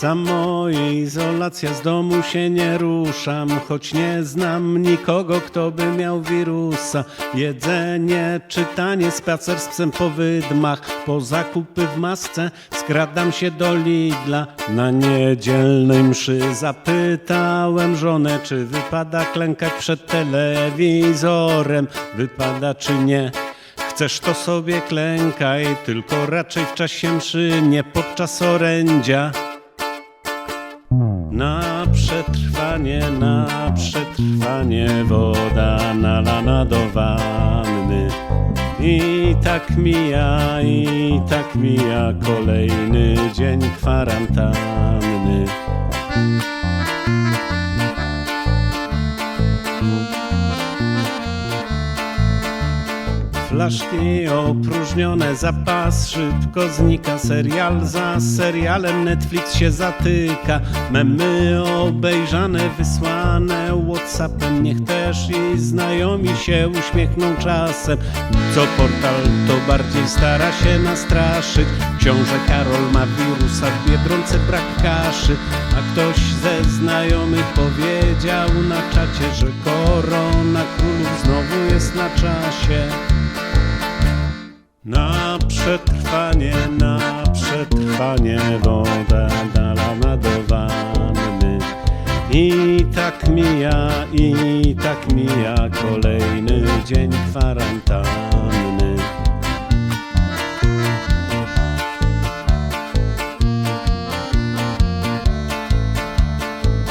Samoizolacja z domu się nie ruszam, choć nie znam nikogo, kto by miał wirusa. Jedzenie, czytanie, spacer z psem po wydmach, po zakupy w masce, skradam się do Lidla. Na niedzielnej mszy zapytałem żonę, czy wypada klękać przed telewizorem, wypada czy nie. Chcesz to sobie klękaj, tylko raczej w czasie mszy, nie podczas orędzia. Na przetrwanie, na przetrwanie woda nalana do wanny. I tak mija, i tak mija kolejny dzień kwarantanny. Flaszki opróżnione, zapas szybko znika. Serial za serialem, Netflix się zatyka. Memy obejrzane, wysłane Whatsappem. Niech też i znajomi się uśmiechną czasem. Co portal to bardziej stara się nastraszyć. Książę Karol ma wirusa, w Biedronce brak kaszy. A ktoś ze znajomych powiedział na czacie Że korona królów znowu jest na czasie na przetrwanie, na przetrwanie woda nalana do wanny. I tak mija, i tak mija kolejny dzień kwarantanny.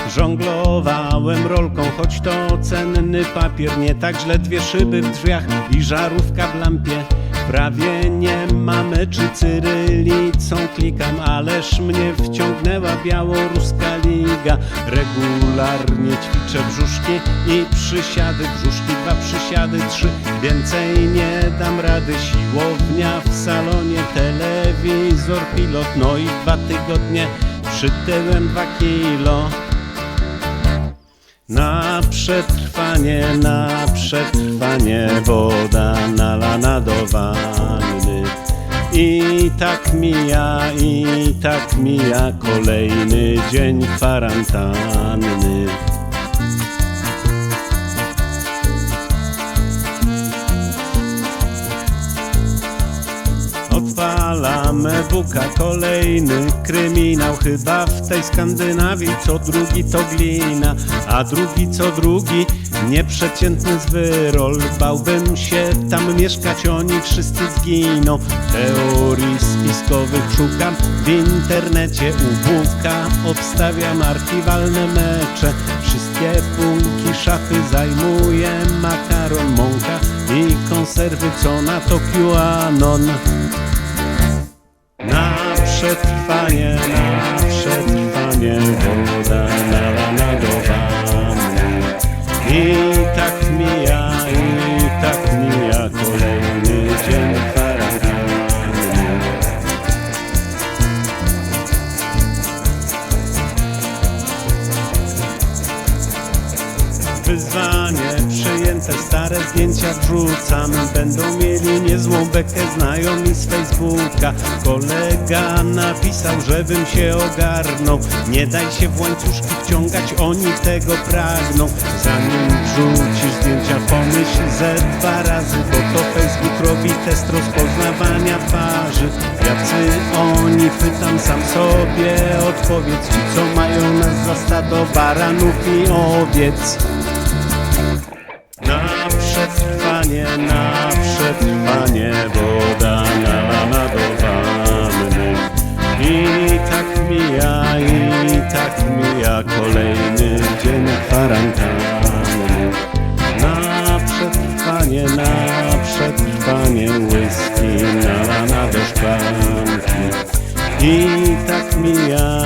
Żonglowałem rolką, choć to cenny papier Nie tak źle dwie szyby w drzwiach i żarówka w lampie Prawie nie mamy czy cyrylicą klikam Ależ mnie wciągnęła białoruska liga. Regularnie ćwiczę brzuszki i przysiady Brzuszki, dwa przysiady, trzy. Więcej nie dam rady Siłownia w salonie, telewizor, pilot No i dwa tygodnie przytyłem dwa kilo na przetrwanie, na przetrwanie woda nalana do wanny. I tak mija, i tak mija kolejny dzień kwarantanny. Buka, kolejny kryminał Chyba w tej Skandynawii co drugi to glina A drugi co drugi nieprzeciętny zwyrol. Bałbym się tam mieszkać, oni wszyscy zginą. Teorii spiskowych szukam w internecie U buka obstawiam archiwalne mecze. Wszystkie półki szafy zajmuje makaron, mąka i konserwy Co na to QAnon na przetrwanie, na przetrwanie woda nalana do wanny. I tak mija, i tak mija kolejny dzień kwarantanny. Wyzwanie stare zdjęcia wrzucam Będą mieli niezłą bekę znajomi z Facebooka. Kolega napisał, żebym się ogarnął. Nie daj się w łańcuszki wciągać, oni tego pragną. Zanim wrzucisz zdjęcia, pomyśl ze dwa razy Bo to Facebook robi test rozpoznawania twarzy. Jacy oni, pytam sam sobie Odpowiedz ci, co mają nas za stado baranów i owiec na przetrwanie, na przetrwanie woda nalana do wanny. I tak mija, i tak mija kolejny dzień kwarantanny. Na przetrwanie, na przetrwanie whisky nalana do szklanki. I tak mija,